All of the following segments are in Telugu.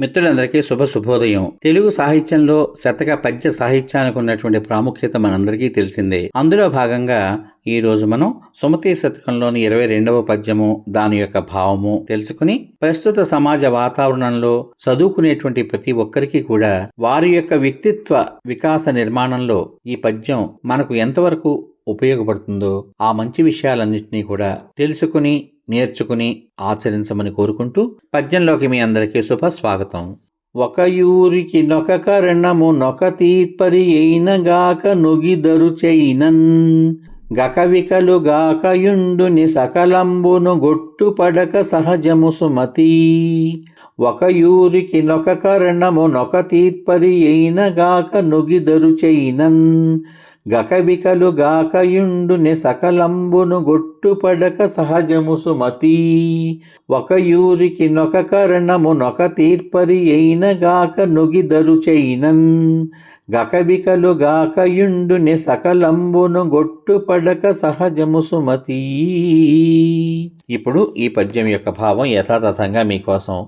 మిత్రులందరికీ శుభ శుభోదయం. తెలుగు సాహిత్యంలో శతక పద్య సాహిత్యానికి ఉన్నటువంటి ప్రాముఖ్యత మనందరికీ తెలిసిందే. అందులో భాగంగా ఈ రోజు మనం సుమతి శతకంలోని ఇరవై రెండవ పద్యము దాని యొక్క భావము తెలుసుకుని ప్రస్తుత సమాజ వాతావరణంలో చదువుకునేటువంటి ప్రతి ఒక్కరికి కూడా వారి యొక్క వ్యక్తిత్వ వికాస నిర్మాణంలో ఈ పద్యం మనకు ఎంతవరకు ఉపయోగపడుతుందో ఆ మంచి విషయాలన్నింటినీ కూడా తెలుసుకుని నేర్చుకుని ఆచరించమని కోరుకుంటూ పద్యంలోకి మీ అందరికీ శుభ స్వాగతం. ఒక యూరికి నొక కరణము నొక తీర్పరి అయినగాక నొగిదరు చైనన్ గకవికలు గాకయుండుని సకలంబును గొట్టుపడక సహజము సుమతి. ఒక యూరికి నొక కరణము నొక తీర్పరి అయినగాక నొగిదరు చైనన్ గకవికలు గాకయుండుని సకలంబును గొట్టుపడక సహజము సుమతి. ఒక యూరికి నొక కరణము నొక తీర్పరి అయినగాక నొగిదరు చైనన్ గకవికలు గాకయుండుని సకలంబును గొట్టుపడక సహజము సుమతి. ఇప్పుడు ఈ పద్యం యొక్క భావం యథాతథంగా మీకోసం.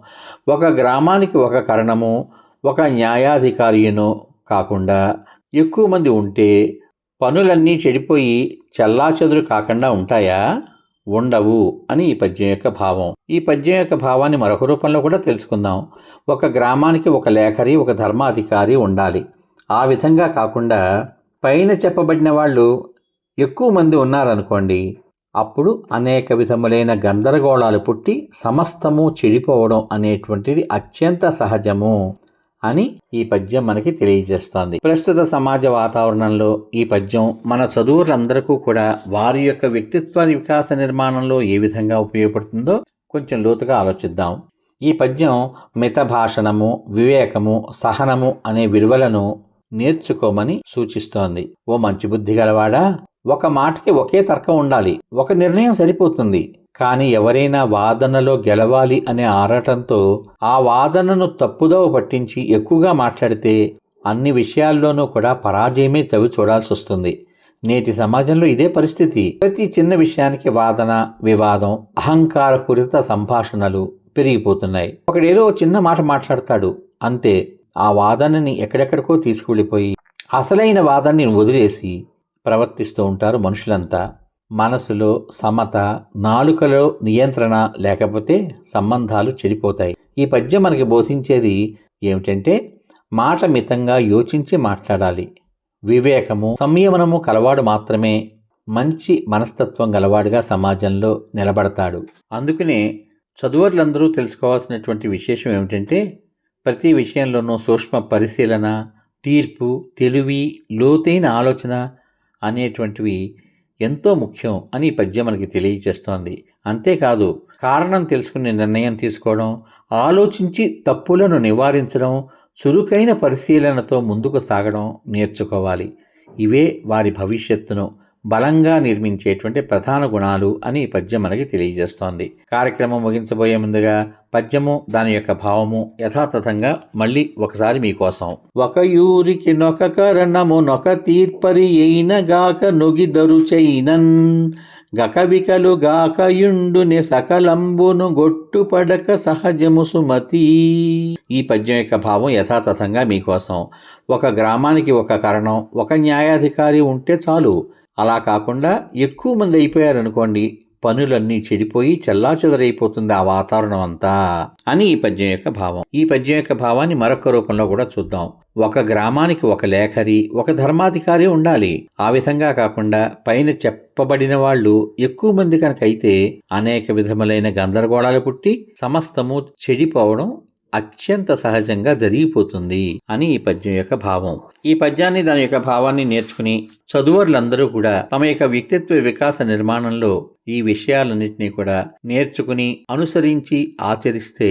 ఒక గ్రామానికి ఒక కరణము ఒక న్యాయాధికారియును కాకుండా ఎక్కువ మంది ఉంటే పనులన్నీ చెడిపోయి చెల్లాచెదురు కాకుండా ఉంటాయా? ఉండవు అని ఈ పద్యం యొక్క భావం. ఈ పద్యం యొక్క భావాన్ని మరొక రూపంలో కూడా తెలుసుకుందాం. ఒక గ్రామానికి ఒక లేఖరి ఒక ధర్మాధికారి ఉండాలి. ఆ విధంగా కాకుండా పైన చెప్పబడిన వాళ్ళు ఎక్కువ మంది ఉన్నారనుకోండి అప్పుడు అనేక విధములైన గందరగోళాలు పుట్టి సమస్తము చెడిపోవడం అనేటువంటిది అత్యంత సహజము. అని ఈ పద్యం మనకి తెలియజేస్తోంది. ప్రస్తుత సమాజ వాతావరణంలో ఈ పద్యం మన చదువులందరికీ కూడా వారి యొక్క వ్యక్తిత్వ వికాస నిర్మాణంలో ఏ విధంగా ఉపయోగపడుతుందో కొంచెం లోతుగా ఆలోచిద్దాం. ఈ పద్యం మిత భాషణము వివేకము సహనము అనే విలువలను నేర్చుకోమని సూచిస్తోంది. ఓ మంచి బుద్ధి గలవాడా? ఒక మాటకి ఒకే తర్కం ఉండాలి. ఒక నిర్ణయం సరిపోతుంది. కానీ ఎవరైనా వాదనలో గెలవాలి అనే ఆరాటంతో ఆ వాదనను తప్పుదోవ పట్టించి ఎక్కువగా మాట్లాడితే అన్ని విషయాల్లోనూ కూడా పరాజయమే చవి చూడాల్సి వస్తుంది నేటి సమాజంలో ఇదే పరిస్థితి. ప్రతి చిన్న విషయానికి వాదన వివాదం అహంకారపూరిత సంభాషణలు పెరిగిపోతున్నాయి. ఒకడేదో చిన్న మాట మాట్లాడతాడు. అంతే. ఆ వాదనని ఎక్కడెక్కడికో తీసుకువెళ్ళిపోయి అసలైన వాదనని వదిలేసి ప్రవర్తిస్తూ ఉంటారు మనుషులంతా. మనసులో సమత నాలుకలో నియంత్రణ లేకపోతే సంబంధాలు చెడిపోతాయి. ఈ పద్యం మనకి బోధించేది ఏమిటంటే మాట మితంగా యోచించి మాట్లాడాలి. వివేకము సంయమనము కలవాడు మాత్రమే మంచి మనస్తత్వం గలవాడుగా సమాజంలో నిలబడతాడు. అందుకనే చదువర్లందరూ తెలుసుకోవాల్సినటువంటి విశేషం ఏమిటంటే ప్రతి విషయంలోనూ సూక్ష్మ పరిశీలన తీర్పు తెలివి లోతైన ఆలోచన అనేటువంటివి ఎంతో ముఖ్యం అని ఈ పద్యం మనకి తెలియజేస్తోంది. అంతేకాదు కారణం తెలుసుకునే నిర్ణయం తీసుకోవడం ఆలోచించి తప్పులను నివారించడం చురుకైన పరిశీలనతో ముందుకు సాగడం నేర్చుకోవాలి. ఇవే వారి భవిష్యత్తును బలంగా నిర్మించేటువంటి ప్రధాన గుణాలు అని ఈ పద్యం మనకి తెలియజేస్తోంది. కార్యక్రమం ముగించబోయే ముందుగా పద్యము దాని యొక్క భావము యథాతథంగా మళ్ళీ ఒకసారి మీకోసం. ఒక యూరికి నొక కరణము నొక తీర్పరి అయిన గాక నొగిదరు చైనన్. గకవికలు గాకయుండుని సకలంబును గొట్టుపడక సహజము సుమతి. ఈ పద్యం యొక్క భావం యథాతథంగా మీకోసం. ఒక గ్రామానికి ఒక కరణం ఒక న్యాయాధికారి ఉంటే చాలు. అలా కాకుండా ఎక్కువ మంది అయిపోయారనుకోండి పనులన్నీ చెడిపోయి చెల్లాచెదరైపోతుంది ఆ వాతావరణం అంతా అని ఈ పద్యం యొక్క భావం. ఈ పద్యం యొక్క భావాన్ని మరొక రూపంలో కూడా చూద్దాం. ఒక గ్రామానికి ఒక లేఖరి ఒక ధర్మాధికారి ఉండాలి. ఆ విధంగా కాకుండా పైన చెప్పబడిన వాళ్ళు ఎక్కువ మంది కనుక అయితే అనేక విధములైన గందరగోళాలు పుట్టి సమస్తము చెడిపోవడం అత్యంత సహజంగా జరిగిపోతుంది అని ఈ పద్యం యొక్క భావం. ఈ పద్యాన్ని దాని యొక్క భావాన్ని నేర్చుకుని చదువర్లందరూ కూడా తమ యొక్క వ్యక్తిత్వ వికాస నిర్మాణంలో ఈ విషయాలన్నింటినీ కూడా నేర్చుకుని అనుసరించి ఆచరిస్తే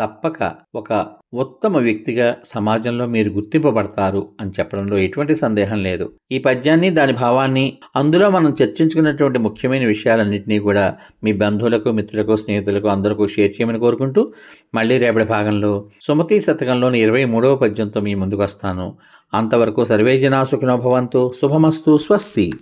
తప్పక ఒక ఉత్తమ వ్యక్తిగా సమాజంలో మీరు గుర్తింపబడతారు అని చెప్పడంలో ఎటువంటి సందేహం లేదు. ఈ పద్యాన్ని దాని భావాన్ని అందులో మనం చర్చించుకున్నటువంటి ముఖ్యమైన విషయాలన్నింటినీ కూడా మీ బంధువులకు మిత్రులకు స్నేహితులకు అందరికీ షేర్ చేయమని కోరుకుంటూ మళ్ళీ రేపటి భాగంలో సుమతి శతకంలోని ఇరవై మూడవ పద్యంతో మీ ముందుకు వస్తాను. అంతవరకు సర్వేజనా సుఖినో భవంతు. శుభమస్తు. స్వస్తి.